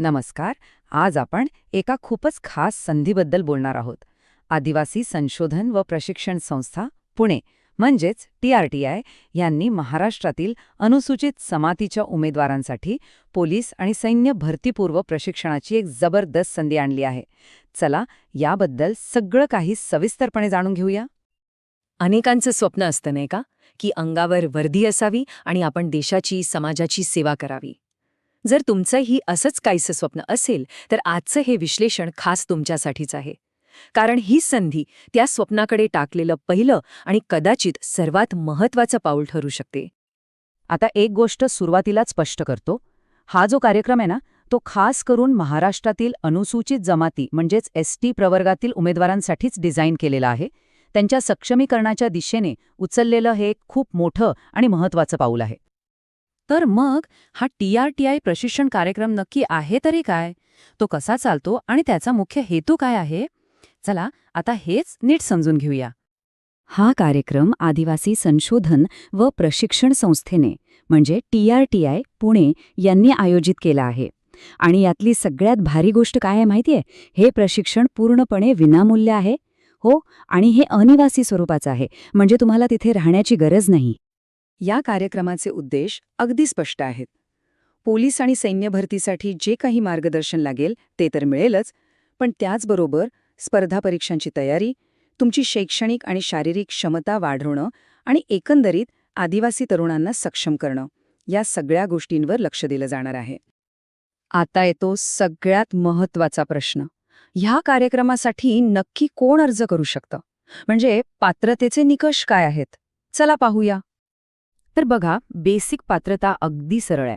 नमस्कार आज आपण एका खूपच खास संधीबद्दल बोलणार आहोत. आदिवासी संशोधन व प्रशिक्षण संस्था पुणे म्हणजेच टी आर टी आय यांनी महाराष्ट्रातील अनुसूचित समातीच्या उमेदवारांसाठी पोलीस आणि सैन्य भरतीपूर्व प्रशिक्षणाची एक जबरदस्त संधी आणली आहे. चला याबद्दल सगळं काही सविस्तरपणे जाणून घेऊया. अनेकांचं स्वप्न असतं नाही का? की अंगावर वर्दी असावी आणि आपण देशाची समाजाची सेवा करावी. जर तुमचंही असंच काहीसं स्वप्न असेल तर आजचं हे विश्लेषण खास तुमच्यासाठीच आहे. कारण ही संधी त्या स्वप्नाकडे टाकलेलं पहिलं आणि कदाचित सर्वात महत्वाचं पाऊल ठरू शकते. आता एक गोष्ट सुरुवातीलाच स्पष्ट करतो. हा जो कार्यक्रम आहे ना तो खास करून महाराष्ट्रातील अनुसूचित जमाती म्हणजेच एस टी प्रवर्गातील उमेदवारांसाठीच डिझाईन केलेला आहे. त्यांच्या सक्षमीकरणाच्या दिशेने उचललेलं हे एक खूप मोठं आणि महत्वाचं पाऊल आहे. तर मग हा टी आर टी आय प्रशिक्षण कार्यक्रम नक्की आहे तरी काय? तो कसा चालतो आणि त्याचा मुख्य हेतू काय आहे? चला आता हेच नीट समजून घेऊया. हा कार्यक्रम आदिवासी संशोधन व प्रशिक्षण संस्थेने म्हणजे T R T I Pune यांनी आयोजित केला आहे. आणि यातली सगळ्यात भारी गोष्ट काय आहे माहितीये? हे प्रशिक्षण पूर्णपणे विनामूल्य आहे. हो आणि हे अनिवासी स्वरूपाचं आहे. म्हणजे तुम्हाला तिथे राहण्याची गरज नाही. या कार्यक्रमाचे उद्देश अगदी स्पष्ट आहेत. पोलीस आणि सैन्य भरतीसाठी जे काही मार्गदर्शन लागेल ते तर मिळेलच पण त्याचबरोबर स्पर्धा परीक्षांची तयारी तुमची शैक्षणिक आणि शारीरिक क्षमता वाढवणं आणि एकंदरीत आदिवासी तरुणांना सक्षम करणं या सगळ्या गोष्टींवर लक्ष दिलं जाणार आहे. आता येतो सगळ्यात महत्त्वाचा प्रश्न. ह्या कार्यक्रमासाठी नक्की कोण अर्ज करू शकतं? म्हणजे पात्रतेचे निकष काय आहेत? चला पाहूया. तर बघा बेसिक पात्रता अगदी सरळ आहे.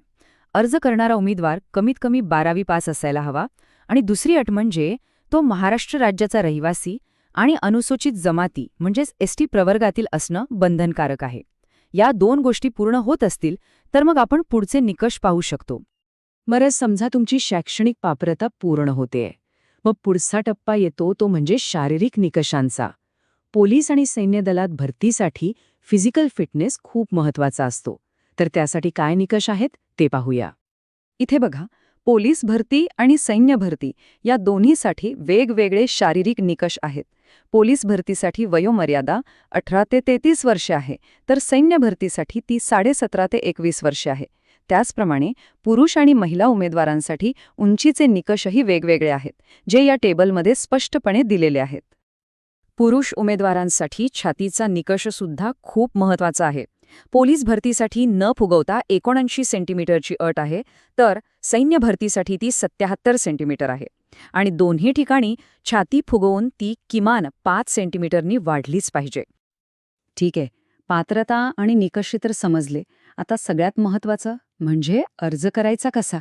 अर्ज करणारा उमेदवार कमीत कमी बारावी पास असायला हवा आणि दुसरी अट म्हणजे तो महाराष्ट्र राज्याचा रहिवासी आणि अनुसूचित जमाती म्हणजेच एसटी प्रवर्गातील असणं बंधनकारक आहे. या दोन गोष्टी पूर्ण होत असतील तर मग आपण पुढचे निकष पाहू शकतो. मरज समजा तुमची शैक्षणिक पात्रता पूर्ण होते. मग पुढचा टप्पा येतो तो म्हणजे शारीरिक निकषांचा. पोलीस आणि सैन्य दलात भरतीसाठी फिजिकल फिटनेस खूप महत्त्वाचा असतो. तर त्यासाठी काय निकष आहेत ते पाहूया. इथे बघा पोलीस भरती आणि सैन्य भरती या दोन्हीसाठी वेगवेगळे शारीरिक निकष आहेत. पोलीस भरतीसाठी वयोमर्यादा अठरा ते तेहतीस वर्षे आहे तर सैन्य भरतीसाठी ती साडेसतरा ते एकवीस वर्षे आहे. त्याचप्रमाणे पुरुष आणि महिला उमेदवारांसाठी उंचीचे निकषही वेगवेगळे आहेत जे या टेबलमध्ये स्पष्टपणे दिलेले आहेत. पुरुष उमेदवारांसाठी छातीचा निकषसुद्धा खूप महत्त्वाचा आहे. पोलीस भरतीसाठी न फुगवता एकोणऐंशी सेंटीमीटरची अट आहे तर सैन्य भरतीसाठी ती सत्याहत्तर सेंटीमीटर आहे. आणि दोन्ही ठिकाणी छाती फुगवून ती किमान पाच सेंटीमीटरनी वाढलीच पाहिजे. ठीक आहे पात्रता आणि निकष तर समजले. आता सगळ्यात महत्वाचं म्हणजे अर्ज करायचा कसा?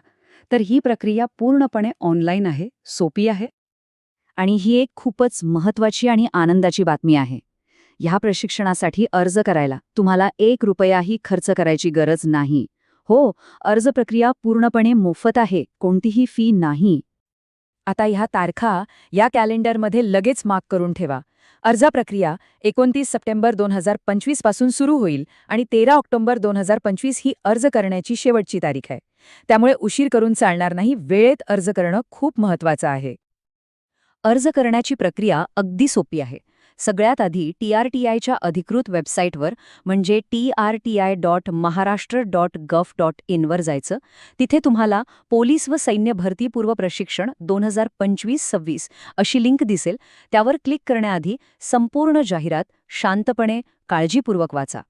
तर ही प्रक्रिया पूर्णपणे ऑनलाईन आहे सोपी आहे? आणि ही एक खूपच महत्वाची आणि आनंदाची बातमी आहे. ह्या प्रशिक्षणासाठी अर्ज करायला तुम्हाला एक रुपयाही खर्च करायची गरज नाही. हो अर्ज प्रक्रिया पूर्णपणे मोफत आहे कोणतीही फी नाही. आता ह्या तारखा या कॅलेंडरमध्ये लगेच मार्क करून ठेवा. अर्ज प्रक्रिया एकोणतीस सप्टेंबर दोन हजार पंचवीसपासून सुरू होईल आणि तेरा ऑक्टोबर दोन हजार पंचवीस ही अर्ज करण्याची शेवटची तारीख आहे. त्यामुळे उशीर करून चालणार नाही वेळेत अर्ज करणं खूप महत्वाचं आहे. अर्ज करण्याची प्रक्रिया अगदी सोपी आहे. सगळ्यात आधी टी आर टी आयच्या अधिकृत वेबसाईटवर म्हणजे T R T I dot Maharashtra dot gov dot इनवर जायचं. तिथे तुम्हाला पोलीस व सैन्य भरतीपूर्व प्रशिक्षण दोन हजार पंचवीस सव्वीस अशी लिंक दिसेल. त्यावर क्लिक करण्याआधी संपूर्ण जाहिरात शांतपणे काळजीपूर्वक वाचा.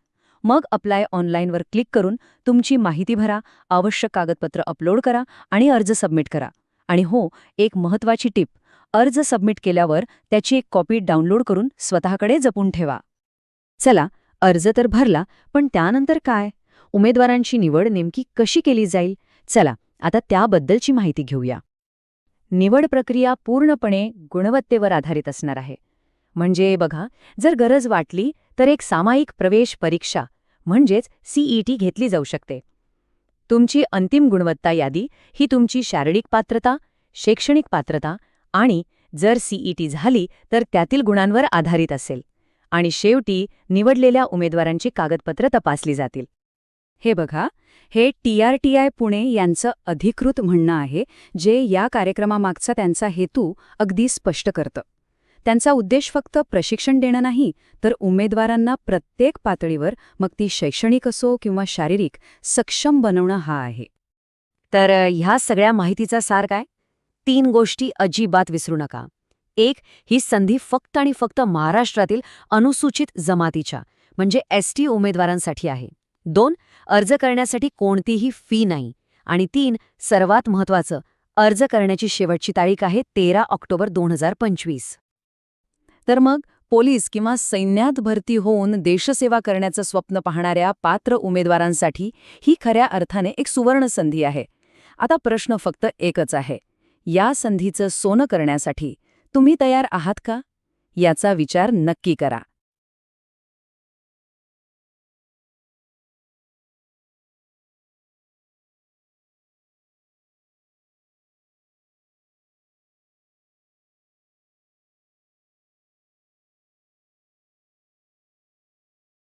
मग अप्लाय ऑनलाईनवर क्लिक करून तुमची माहिती भरा आवश्यक कागदपत्र अपलोड करा आणि अर्ज सबमिट करा. आणि हो एक महत्वाची टिप अर्ज सबमिट केल्यावर त्याची एक कॉपी डाउनलोड करून स्वतःकडे जपून ठेवा. चला अर्ज तर भरला पण त्यानंतर काय? उमेदवारांची निवड नेमकी कशी केली जाईल? चला आता त्याबद्दलची माहिती घेऊया. निवड प्रक्रिया पूर्णपणे गुणवत्तेवर आधारित असणार आहे. म्हणजे बघा जर गरज वाटली तर एक सामायिक प्रवेश परीक्षा म्हणजेच सीईटी घेतली जाऊ शकते. तुमची अंतिम गुणवत्ता यादी ही तुमची शारीरिक पात्रता शैक्षणिक पात्रता आणि जर सीईटी झाली तर त्यातील गुणांवर आधारित असेल आणि शेवटी निवडलेल्या उमेदवारांची कागदपत्र तपासली जातील. हे बघा हे T R T I Pune यांचं अधिकृत म्हणणं आहे जे या कार्यक्रमामागचा त्यांचा हेतू अगदी स्पष्ट करतं. त्यांचा उद्देश फक्त प्रशिक्षण देणं नाही तर उमेदवारांना प्रत्येक पातळीवर मग ती शैक्षणिक असो किंवा शारीरिक सक्षम बनवणं हा आहे. तर ह्या सगळ्या माहितीचा सार काय? तीन गोष्टी अजिबात विसरू नका. एक ही संधी फक्त आणि फक्त महाराष्ट्रातील अनुसूचित जमातीच्या म्हणजे एस टी उमेदवारांसाठी आहे. दोन अर्ज करण्यासाठी कोणतीही फी नाही. आणि तीन सर्वात महत्त्वाचं अर्ज करण्याची शेवटची तारीख आहे तेरा ऑक्टोबर दोन हजार पंचवीस. तर मग पोलीस किंवा सैन्यात भरती होऊन देशसेवा करण्याचं स्वप्न पाहणाऱ्या पात्र उमेदवारांसाठी ही खऱ्या अर्थाने एक सुवर्ण संधी आहे. आता प्रश्न फक्त एकच आहे. या संधीचं सोनं करण्यासाठी तुम्ही तयार आहात का? याचा विचार नक्की करा.